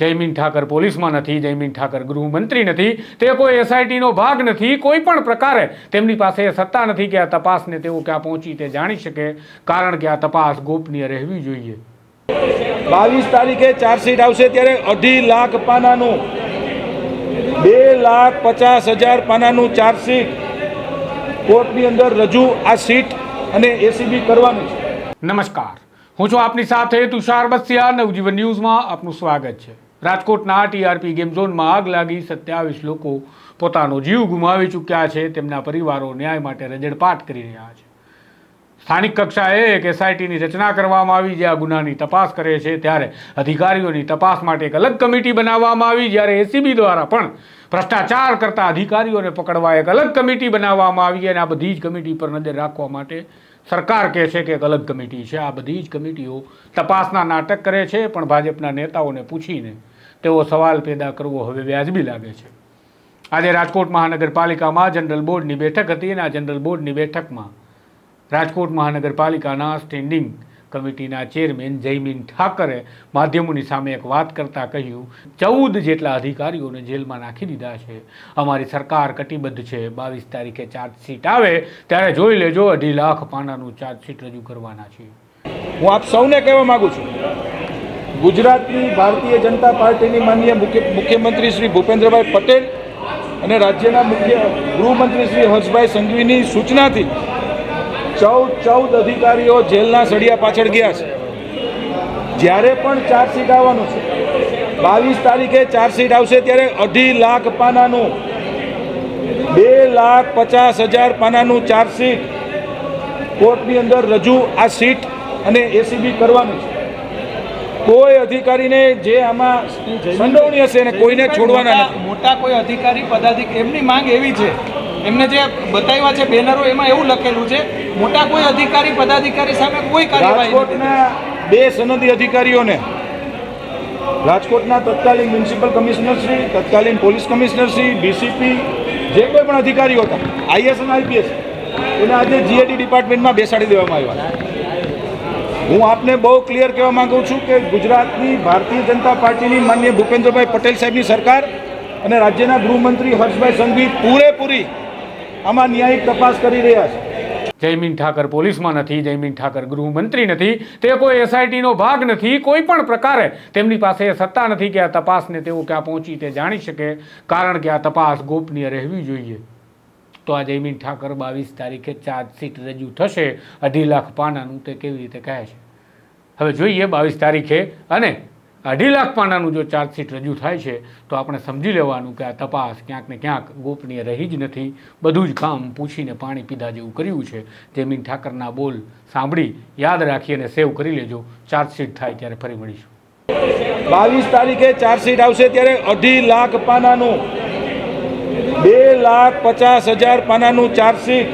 જયમીન ઠાકર પોલીસમાં નથી જયમીન ઠાકર ગૃહમંત્રી નથી તે કોઈ એસઆઈટીનો ભાગ નથી કોઈ પણ પ્રકારે તેમની પાસે સત્તા નથી કે આ તપાસને તેઓ ક્યાં પહોંચી તે જાણી શકે કારણ કે આ તપાસ ગોપનીય રહેવી જોઈએ. બાવીસ તારીખે ચાર્જશીટ આવશે ત્યારે અઢી લાખ પાનાનું બે લાખ પચાસ હજાર પાનાનું ચાર્જશીટ કોર્ટની અંદર રજૂ આ સીટ અને એસીબી કરવાની છે. નમસ્કાર. હું છું આપની સાથે તુષાર બસિયા નવજીવન ન્યૂઝમાં આપનું સ્વાગત છે. રાજકોટના ટીઆરપી ગેમ ઝોનમાં આગ લાગી સત્યાવીસ લોકો પોતાનો જીવ ગુમાવી ચૂક્યા છે. તેમના પરિવારો ન્યાય માટે રજડપાટ કરી રહ્યા છે. સ્થાનિક કક્ષાએ એક એસઆઈટીની રચના કરવામાં આવી, જે આ ગુનાની તપાસ કરે છે. ત્યારે અધિકારીઓની તપાસ માટે એક અલગ કમિટી બનાવવામાં આવી, જ્યારે એસીબી દ્વારા પણ ભ્રષ્ટાચાર કરતા અધિકારીઓને પકડવા એક અલગ કમિટી બનાવવામાં આવી અને આ બધી જ કમિટી પર નજર રાખવા માટે સરકાર કહે છે કે એક અલગ કમિટી છે. આ બધી જ કમિટીઓ તપાસના નાટક કરે છે, પણ ભાજપના નેતાઓને પૂછીને તેઓ સવાલ પેદા કરવો હવે વ્યાજબી લાગે છે. આજે રાજકોટ મહાનગરપાલિકામાં જનરલ બોર્ડની બેઠક હતી અને આ જનરલ બોર્ડની બેઠકમાં રાજકોટ મહાનગરપાલિકાના સ્ટેન્ડિંગ કમિટીના ચેરમેન જયમીન ઠાકરે માધ્યમોની સામે એક વાત કરતા કહ્યું, ચૌદ જેટલા અધિકારીઓને જેલમાં નાખી દીધા છે. અમારી સરકાર કટિબદ્ધ છે. બાવીસ તારીખે ચાર્જશીટ આવે, ત્યારે જોઈ લેજો અઢી લાખ પાનાનું ચાર્જશીટ રજૂ કરવાના છે. હું આપ સૌને કહેવા માગું છું ગુજરાતની ભારતીય જનતા પાર્ટીની માનનીય મુખ્ય મુખ્યમંત્રી શ્રી ભૂપેન્દ્રભાઈ પટેલ અને રાજ્યના મુખ્ય ગૃહમંત્રી શ્રી હર્ષભાઈ સંઘવીની સૂચનાથી ચૌદ ચૌદ અધિકારીઓ જેલના સળિયા પાછળ ગયા છે. જ્યારે પણ ચાર્જશીટ આવવાનું છે, બાવીસ તારીખે ચાર્જશીટ આવશે ત્યારે અઢી લાખ પાનાનું, બે લાખ પચાસ હજાર પાનાનું ચાર્જશીટ કોર્ટની અંદર રજૂ આ સીટ અને એસીબી કરવાનું છે. કોઈ અધિકારીને જે આમાં સંડોવણી હશે અને કોઈને છોડવાના મોટા- નથી. મોટા કોઈ અધિકારી પદાધિકારી એમની માંગ એવી છે. એમને જે બતાવ્યા છે બેનરો એમાં એવું લખેલું છે મોટા કોઈ અધિકારી પદાધિકારી સામે કોઈ કાર્યવાહી બે સનદી અધિકારીઓને રાજકોટના તત્કાલીન મ્યુનિસિપલ કમિશનર શ્રી તત્કાલીન પોલીસ કમિશનર શ્રી ડીસીપી જે કોઈ પણ અધિકારીઓ હતા આઈએસ અને આઈપીએસ એને આજે જીએડી ડિપાર્ટમેન્ટમાં બેસાડી દેવામાં આવ્યા હું આપને બહુ ક્લિયર કહેવા માંગુ છું કે ગુજરાતની ભારતીય જનતા પાર્ટીની માન્ય ભૂપેન્દ્રભાઈ પટેલ સાહેબની સરકાર અને રાજ્યના ગૃહમંત્રી હર્ષભાઈ સંઘવી પૂરેપૂરી આમાં ન્યાયિક તપાસ કરી રહ્યા છે. જયમીન ઠાકર પોલીસમાં નથી જયમીન ઠાકર ગૃહમંત્રી નથી, તે કોઈ એસઆઈટીનો ભાગ નથી, કોઈ પણ પ્રકારે તેમની પાસે સત્તા નથી કે આ તપાસને તેઓ ક્યાં પહોંચી તે જાણી શકે, કારણ કે આ તપાસ ગોપનીય રહેવી જોઈએ. તો આ જયમીન ઠાકર બાવીસ તારીખે ચાર્જશીટ રજૂ થશે. અઢી લાખ પાનાનું તે કેવી રીતે કહે છે? હવે જોઈએ બાવીસ તારીખે અને અઢી લાખ પાનાનું જો ચાર્જશીટ રજૂ થાય છે, તો આપણે સમજી લેવાનું કે આ તપાસ ક્યાંક ને ક્યાંક ગોપનીય રહી જ નથી. બધું જ કામ પૂછીને પાણી પીધા જેવું કર્યું છે. જયમીન ઠાકરના બોલ સાંભળી, યાદ રાખી અને સેવ કરી લેજો. ચાર્જશીટ થાય ત્યારે ફરી મળીશું. બાવીસ તારીખે ચાર્જશીટ આવશે ત્યારે અઢી લાખ પાનાનું બે લાખ પચાસ હજાર પાનાનું ચાર્જશીટ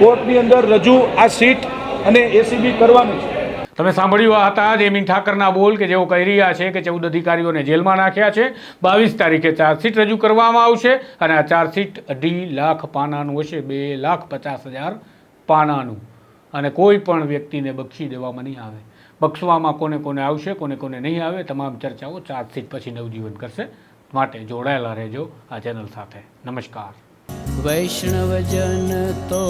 કોર્ટની અંદર રજૂ આ સીટ અને એસીબી કરવાનું છે. તમે સાંભળ્યું, આ હતા જયમીન ઠાકરના બોલ કે જેઓ કહી રહ્યા છે કે ચૌદ અધિકારીઓને જેલમાં નાખ્યા છે. બાવીસ તારીખે ચાર્જશીટ રજૂ કરવામાં આવશે અને આ ચાર્જશીટ અઢી લાખ પાનાનું હશે, બે લાખ પચાસ હજાર પાનાનું. અને કોઈ પણ વ્યક્તિને બક્ષી દેવામાં નહીં આવે. બક્ષવામાં કોને કોને આવશે, કોને કોને નહીં આવે, તમામ ચર્ચાઓ ચાર્જશીટ પછી નવજીવન કરશે. માટે જોડાયેલા રહેજો આ ચેનલ સાથે. નમસ્કાર. વૈષ્ણવજન તો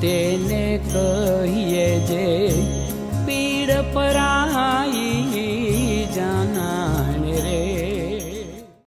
તેને કહીએ જે પીડ પરાઈ